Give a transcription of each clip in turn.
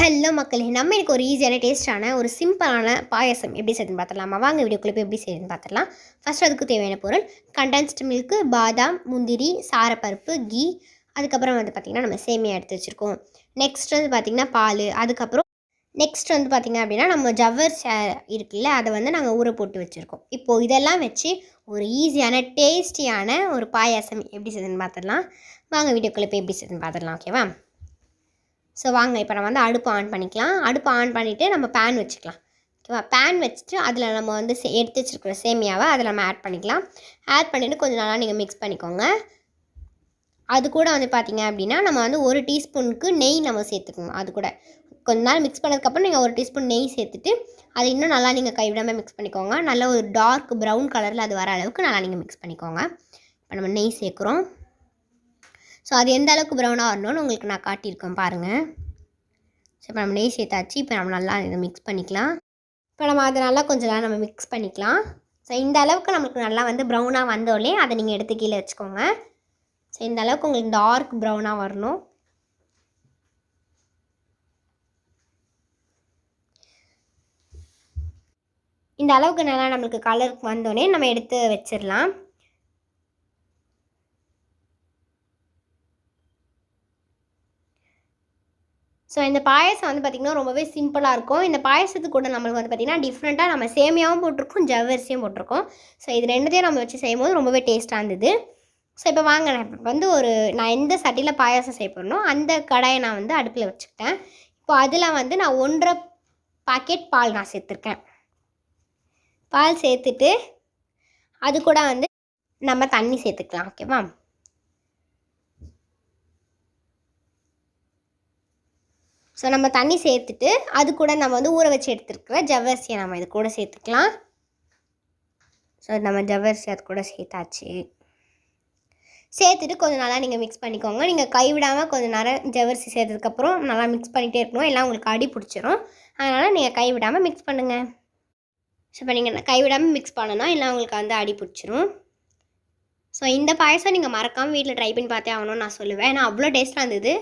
Hello மக்களே நம்ம எனக்கு ஒரு ஈஸியான டேஸ்ட்டான ஒரு சிம்பிளான பாயாசம் எப்படி செய்யுதுன்னு பார்த்துடலாமா? வாங்க வீடியோக்குள்ளே போய் எப்படி செய்யுதுன்னு பார்த்துடலாம். ஃபஸ்ட் அதுக்கு தேவையான பொருள் கண்டென்ஸ்டு மில்க்கு பாதாம் முந்திரி சாரப்பருப்பு கீ. அதுக்கப்புறம் வந்து பார்த்திங்கன்னா நம்ம சேமியா எடுத்து வச்சுருக்கோம். நெக்ஸ்ட் வந்து பார்த்திங்கன்னா பால். அதுக்கப்புறம் நெக்ஸ்ட் வந்து பார்த்திங்க அப்படின்னா நம்ம ஜவ்வர் இருக்குல்ல அதை வந்து நாங்கள் ஊற போட்டு வச்சுருக்கோம். இப்போது இதெல்லாம் வச்சு ஒரு ஈஸியான டேஸ்டியான ஒரு பாயாசம் எப்படி செய்யுதுன்னு பார்த்துடலாம். வாங்க வீடியோக்குள்ளே போய் எப்படி செய்யுதுன்னு பார்த்துடலாம் ஓகேவா ஸோ வாங்க இப்போ நம்ம வந்து அடுப்பு ஆன் பண்ணிக்கலாம். அடுப்பு ஆன் பண்ணிவிட்டு நம்ம பேன் வச்சுக்கலாம். ஓகேவா பேன் வச்சுட்டு அதில் நம்ம வந்து சே- எடுத்து வச்சுருக்கிற சேமியாவை அதில் நம்ம ஆட் பண்ணிக்கலாம். ஆட் பண்ணிவிட்டு கொஞ்சம் நல்லா நீங்கள் மிக்ஸ் பண்ணிக்கோங்க. அது கூட வந்து பார்த்தீங்க அப்படின்னா நம்ம வந்து ஒரு டீஸ்பூனுக்கு நெய் நம்ம சேர்த்துக்கணும். அது கூட. கொஞ்ச நாள் மிக்ஸ் பண்ணதுக்கப்புறம் நீங்கள் ஒரு டீஸ்பூன் நெய் சேர்த்துட்டு அதை இன்னும் நல்லா நீங்கள் கைவிடாமல் மிக்ஸ் பண்ணிக்கோங்க. நல்ல ஒரு டார்க் ப்ரௌன் கலரில் அது வர அளவுக்கு நல்லா நீங்கள் மிக்ஸ் பண்ணிக்கோங்க. இப்போ நம்ம நெய் சேர்க்குறோம். ஸோ அது எந்த அளவுக்கு ப்ரௌனாக வரணும்னு உங்களுக்கு நான் காட்டியிருக்கேன் பாருங்கள் ஸோ இப்போ நம்ம நெய் சேர்த்தாச்சு. இப்போ நம்ம நல்லா இதை மிக்ஸ் பண்ணிக்கலாம். இப்போ நம்ம அதை நல்லா கொஞ்சம் நேரம் நம்ம மிக்ஸ் பண்ணிக்கலாம். ஸோ இந்த அளவுக்கு நம்மளுக்கு நல்லா வந்து ப்ரௌனாக வந்தோடனே அதை நீங்கள் எடுத்து கீழே வச்சுக்கோங்க. ஸோ இந்த அளவுக்கு உங்களுக்கு டார்க் ப்ரௌனாக வரணும். இந்த அளவுக்கு நல்லா நம்மளுக்கு கலருக்கு வந்தோடனே நம்ம எடுத்து வச்சிடலாம். ஸோ இந்த பாயசம் வந்து பார்த்திங்கன்னா ரொம்பவே சிம்பிளாக இருக்கும். இந்த பாயசத்துக்கு கூட நம்மளுக்கு வந்து பார்த்திங்கன்னா டிஃப்ரெண்ட்டாக நம்ம சேமியாவும் போட்டிருக்கோம் ஜவ்வரிசியும் போட்டிருக்கோம். ஸோ இது ரெண்டுத்தையும் நம்ம வச்சு செய்யும்போது ரொம்பவே டேஸ்ட்டாக இருந்தது. ஸோ இப்போ வாங்க நான் இப்போ வந்து ஒரு நான் எந்த சட்டியில் பாயாசம் செய்ய போகிறனோ அந்த கடாயை நான் வந்து அடுப்பில் வச்சுக்கிட்டேன். இப்போ அதில் வந்து நான் ஒன்றரை பாக்கெட் பால் நான் சேர்த்துருக்கேன். பால் சேர்த்துட்டு அது கூட வந்து நம்ம தண்ணி சேர்த்துக்கலாம் ஓகேவா ஸோ நம்ம தண்ணி சேர்த்துட்டு அது கூட நம்ம வந்து ஊற வச்சு எடுத்துருக்கிற ஜவ்வரிசியை நம்ம இது கூட சேர்த்துக்கலாம். ஸோ நம்ம ஜவ்வரிசி அது கூட சேர்த்தாச்சு. சேர்த்துட்டு கொஞ்சம் நல்லா நீங்கள் மிக்ஸ் பண்ணிக்கோங்க. நீங்கள் கைவிடாமல் கொஞ்சம் நேரம் ஜவ்வரிசி சேர்த்ததுக்கப்புறம் நல்லா மிக்ஸ் பண்ணிகிட்டே இருக்கணும். எல்லாம் உங்களுக்கு அடி பிடிச்சிரும். அதனால் நீங்கள் கைவிடாமல் மிக்ஸ் பண்ணுங்கள் ஸோ இப்போ நீங்கள் கைவிடாமல் மிக்ஸ் பண்ணணும் இல்லை உங்களுக்கு வந்து அடி பிடிச்சிரும். ஸோ இந்த பாயசம் நீங்கள் மறக்காமல் வீட்டில் ட்ரை பண்ணி பார்த்தே ஆகணும்னு நான் சொல்லுவேன். ஏன்னா அவ்வளோ டேஸ்ட்டாக இருந்தது.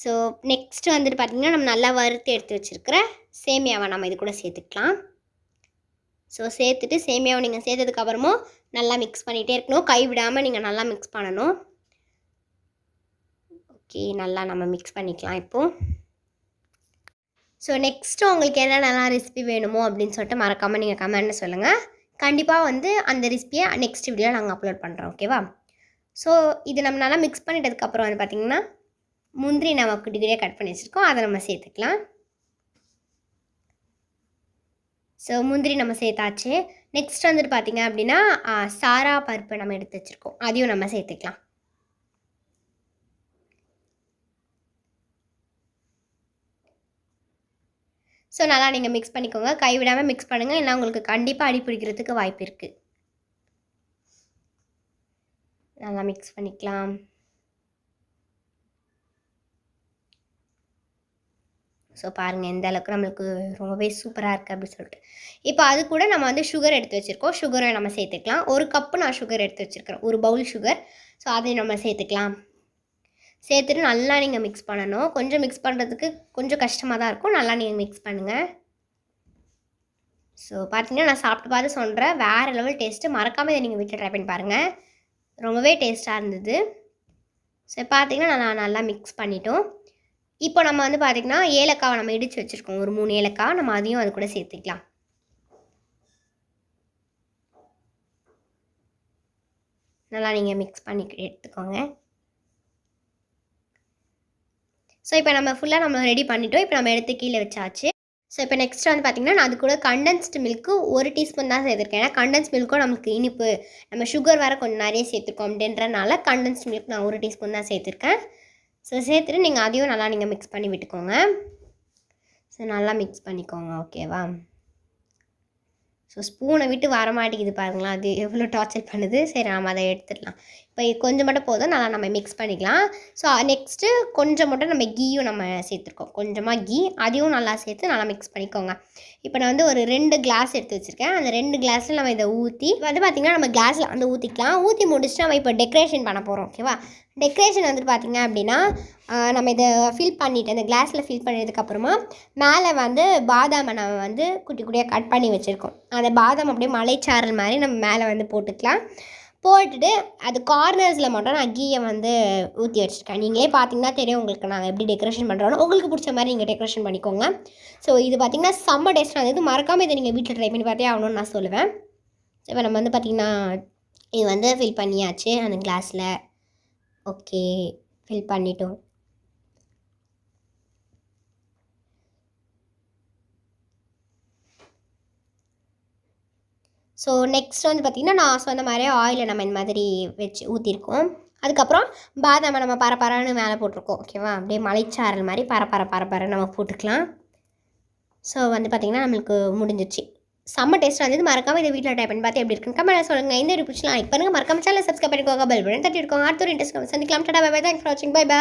ஸோ நெக்ஸ்ட் வந்துட்டு பார்த்திங்கன்னா நம்ம நல்லா வறுத்து எடுத்து வச்சுருக்கிற சேமியாவை நம்ம இது கூட சேர்த்துக்கலாம். ஸோ சேர்த்துட்டு சேமியாவை நீங்கள் சேர்த்ததுக்கப்புறமும் நல்லா மிக்ஸ் பண்ணிகிட்டே இருக்கணும். கை விடாமல் நீங்கள் நல்லா மிக்ஸ் பண்ணணும். ஓகே நல்லா நம்ம மிக்ஸ் பண்ணிக்கலாம் இப்போது ஸோ நெக்ஸ்ட்டு உங்களுக்கு என்னென்னலாம் ரெசிபி வேணுமோ அப்படின்னு சொல்லிட்டு மறக்காமல் நீங்கள் கமெண்ட்டில் சொல்லுங்கள் கண்டிப்பாக வந்து அந்த ரெசிபியை நெக்ஸ்ட் வீடியோ நாங்கள் அப்லோட் பண்ணுறோம் ஓகேவா ஸோ இது நம்ம நல்லா மிக்ஸ் பண்ணிட்டதுக்கப்புறம் வந்து பார்த்திங்கன்னா முந்திரி நம்ம குட்டி குட்டியாக கட் பண்ணி வச்சுருக்கோம். அதை நம்ம சேர்த்துக்கலாம். ஸோ முந்திரி நம்ம சேர்த்தாச்சு. நெக்ஸ்ட் வந்துட்டு பார்த்தீங்க அப்படின்னா சாரா பருப்பு நம்ம எடுத்து வச்சுருக்கோம். அதையும் நம்ம சேர்த்துக்கலாம். ஸோ நல்லா நீங்கள் மிக்ஸ் பண்ணிக்கோங்க. கைவிடாமல் மிக்ஸ் பண்ணுங்கள் இல்லை உங்களுக்கு கண்டிப்பாக அடி பிடிக்கிறதுக்கு வாய்ப்பு இருக்குது நல்லா மிக்ஸ் பண்ணிக்கலாம். ஸோ பாருங்கள் எந்த அளவுக்கு நம்மளுக்கு ரொம்பவே சூப்பராக இருக்குது அப்படின்னு சொல்லிட்டு. இப்போ அது கூட நம்ம வந்து சுகர் எடுத்து வச்சுருக்கோம். சுகரை நம்ம சேர்த்துக்கலாம். ஒரு கப்பு நான் சுகர் எடுத்து வச்சுருக்கிறேன். ஒரு பவுல் சுகர் ஸோ அதை நம்ம சேர்த்துக்கலாம். சேர்த்துட்டு நல்லா நீங்கள் மிக்ஸ் பண்ணணும். கொஞ்சம் மிக்ஸ் பண்ணுறதுக்கு கொஞ்சம் கஷ்டமாக தான் இருக்கும். நல்லா நீங்கள் மிக்ஸ் பண்ணுங்கள் ஸோ பார்த்தீங்கன்னா நான் சாப்பிட்டு பார்த்து சொல்கிறேன் வேறு லெவல் டேஸ்ட்டு மறக்காமல் இதை நீங்கள் வீட்டில் ட்ரை பண்ணி பாருங்கள் ரொம்பவே டேஸ்ட்டாக இருந்தது. ஸோ பார்த்தீங்கன்னா நான் நல்லா மிக்ஸ் பண்ணிட்டோம். இப்போ நம்ம வந்து பார்த்திங்கன்னா ஏலக்காவை நம்ம இடித்து வச்சுருக்கோம். ஒரு மூணு ஏலக்காய் நம்ம அதையும் அது கூட சேர்த்துக்கலாம். நல்லா நீங்கள் மிக்ஸ் பண்ணி எடுத்துக்கோங்க. ஸோ இப்போ நம்ம ஃபுல்லாக நம்ம ரெடி பண்ணிட்டோம். இப்போ நம்ம எடுத்து கீழே வச்சாச்சு. ஸோ இப்போ நெக்ஸ்ட் வந்து பார்த்திங்கன்னா நான் அது கூட கண்டென்ஸ்டு மில்க்கு ஒரு டீஸ்பூன் தான் சேர்த்துருக்கேன். ஏன்னா கண்டென்ஸ் மில்க்கும் நமக்கு இனிப்பு நம்ம சுகர் வேறு கொஞ்சம் நிறைய சேர்த்துருக்கோம் அப்படின்றனால கண்டென்ஸ்டு மில்க் நான் ஒரு டீஸ்பூன் தான் சேர்த்துருக்கேன். ஸோ சேர்த்துட்டு நீங்கள் அதையும் நல்லா நீங்கள் மிக்ஸ் பண்ணி விட்டுக்கோங்க. ஸோ நல்லா மிக்ஸ் பண்ணிக்கோங்க ஓகேவா ஸோ ஸ்பூனை விட்டு வர மாட்டேங்குது பாருங்களா அது எவ்வளோ டார்ச்சர் பண்ணுது. சரி நம்ம அதை எடுத்துடலாம். இப்போ கொஞ்சம் மட்டும் போதும் நல்லா நம்ம மிக்ஸ் பண்ணிக்கலாம். ஸோ நெக்ஸ்ட்டு கொஞ்சம் மட்டும் நம்ம கீயும் நம்ம சேர்த்துருக்கோம். கொஞ்சமாக கீ அதையும் நல்லா சேர்த்து நல்லா மிக்ஸ் பண்ணிக்கோங்க. இப்போ நான் வந்து ஒரு ரெண்டு கிளாஸ் எடுத்து வச்சுருக்கேன். அந்த ரெண்டு கிளாஸில் நம்ம இதை ஊற்றி வந்து பார்த்திங்கன்னா நம்ம கிளாஸில் வந்து ஊற்றிக்கலாம் ஊற்றி முடிச்சுட்டு நம்ம இப்போ டெக்கரேஷன் பண்ண போகிறோம் ஓகேவா டெக்கரேஷன் வந்துட்டு பார்த்திங்க அப்படின்னா நம்ம இதை ஃபில் பண்ணிவிட்டு இந்த கிளாஸில் ஃபில் பண்ணதுக்கப்புறமா மேலே வந்து பாதாமை நம்ம வந்து குட்டி குட்டியாக கட் பண்ணி வச்சுருக்கோம். அந்த பாதாம் அப்படியே மலைச்சாரல் மாதிரி நம்ம மேலே வந்து போட்டுக்கலாம். போட்டுட்டு அது கார்னர்ஸில் மட்டும் நான் கீயை வந்து ஊற்றி வச்சுருக்கேன். நீங்களே பார்த்தீங்கன்னா தெரியும் உங்களுக்கு நாங்கள் எப்படி டெக்கரேஷன் பண்ணுறோன்னு உங்களுக்கு பிடிச்ச மாதிரி நீங்கள் டெக்கரேஷன் பண்ணிக்கோங்க. ஸோ இது பார்த்திங்கன்னா செம்ம டேஸ்ட்டாக இருந்தது. மறக்காமல் இதை நீங்கள் வீட்டில் ட்ரை பண்ணி பார்த்தே ஆகணும்னு நான் சொல்லுவேன். இப்போ நம்ம வந்து பார்த்திங்கன்னா இது வந்து ஃபில் பண்ணியாச்சு அந்த கிளாஸில் ஓகே ஃபில் பண்ணிட்டோம். ஸோ நெக்ஸ்ட் வந்து பார்த்திங்கன்னா நான் சொன்ன மாதிரி ஆயிலை நம்ம இந்த மாதிரி வச்சு ஊற்றிருக்கோம் அதுக்கப்புறம் பாதாமை நம்ம பரப்பரன்னு மேலே போட்டிருக்கோம் ஓகேவா அப்படியே மலைச்சாரல் மாதிரி பரப்பர பரப்பர நம்ம போட்டுக்கலாம். ஸோ வந்து பார்த்திங்கன்னா நம்மளுக்கு முடிஞ்சிச்சு செம்ம டேஸ்ட்டாக இருந்தது. மறக்காம இதை வீட்டில் டைப் பண்ணி பார்த்து எப்படி இருக்குன்னு கமெண்ட் சொல்லுங்கள் இந்த ஒரு பிடிச்சலாம் லைக் பண்ணுங்கள் மறக்காம சேனல் சப்ஸ்கிரைப் பண்ணிக்கோங்க. பெல் பட்டன் தட்டி இருக்கோங்க அடுத்த ஒரு இன்ட்ரெஸ்ட் சந்திக்கலாம். Tata bye bye thanks for வாட்சிங் பை பை